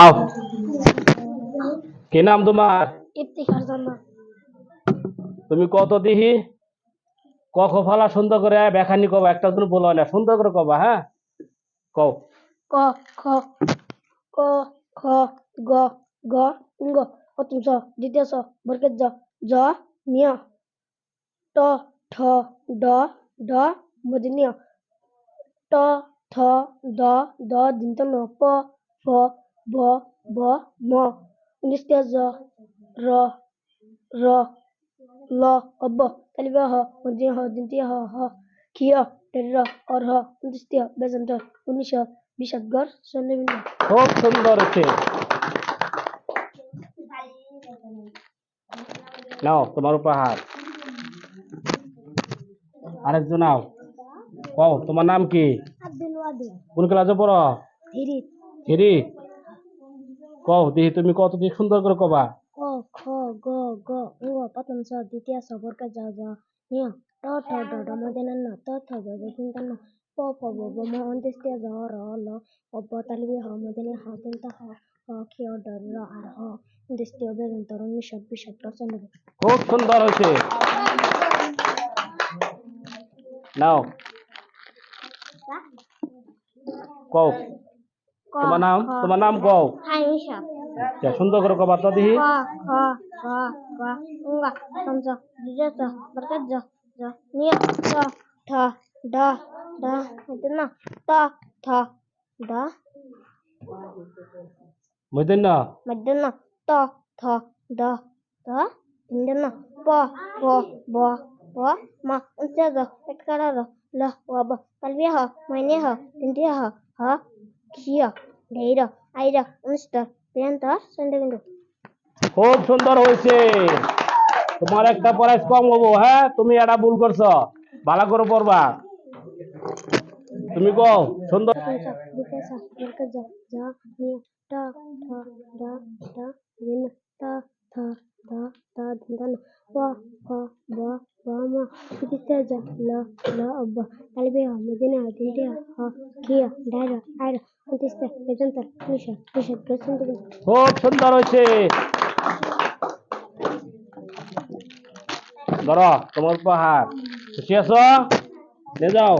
আও। কি নাম তোমার? তুমি কত দিহি? ক খ ফালা সুন্দর করে বেখানি কবা একটা তুমি বলো না সুন্দর করে কবা হ্যাঁ? কও। ক খ ক খ গ গ ঙ্গ প্রথম স দ্বিতীয় স বর্গের জ জ নিয় ট ঠ ড ড মদিনীয়। ট ঠ দ দ দিন্তন প ফ ব ব ম উনিশটা জ র র ল অব্ব তালিবা হ মদিনীয় হ দিন্তীয় হ হ খিয় টের অর হ উনিশটা বেজন্ত উনিশ বিষাদগর সন্নিবিন্দ খুব সুন্দর হচ্ছে নাও তোমার উপহার আরেকজন নাও কও তোমার নাম কি আব্দুল ওয়াদুদ কোন ক্লাসে পড়ো হিরি কও দেখি তুমি কত দিয়ে সুন্দর করে কবা। ক খ গ গ ঙ প্রথম স দ্বিতীয় স বর্গের জ জ নিয় ট ঠ ড ঢ মদিনীয় ন ত থ জ জ চিন্তন প ফ ব ব ম অন্ত্যেষ্টিয় জ র ল অব্ব তালিবি হ মদিনীয় হ দিন্ত হ হ খিয় ড র আর হ অন্ত্যেষ্টিয় বেদন্তর নিষদ বিষদ রচনা খুব সুন্দর হয়েছে। নাও। কও। তোমার নাম? তোমার নাম কও আচ্ছা, সুন্দর করে কবা তো দেখি ক খ গ গ ঙ প্রথম স দ্বিতীয় স বর্গের জ জ নিয় ট ঠ ড ড মদিনীয় ত থ দ ত তিন্দন্ন প ফ ব ব ম এককারর ল ওয়াব তালবিয়া হ মাইনে হ তিনটিয়া হ হ খিয় ধৈর আইর অনুষ্ঠ প্রিয়ন্ত সন্দেবিন্দু খুব সুন্দর হয়েছে তোমার একটা প্রাইস কম হব হ্যাঁ তুমি এটা ভুল করছ ভালো করে পড়বা তুমি কও সুন্দর পঞ্চ বিকাশ বর্গজ জ নিয় ট ঠ ড ড ঋণ ত থ দ ত দিন্দন্ন প ফ ব ব ম চিকিৎসা জ ল ল অব্ব তালবে হ মদিনা তিনটিয়া হ খিয় ডাইর আইর অন্তিস্ত বেজন্ত নিশ নিষদ গ্রসন্ত খুব সুন্দর হয়েছে ধরো তোমার পাহাড় খুশি আছো নিয়ে যাও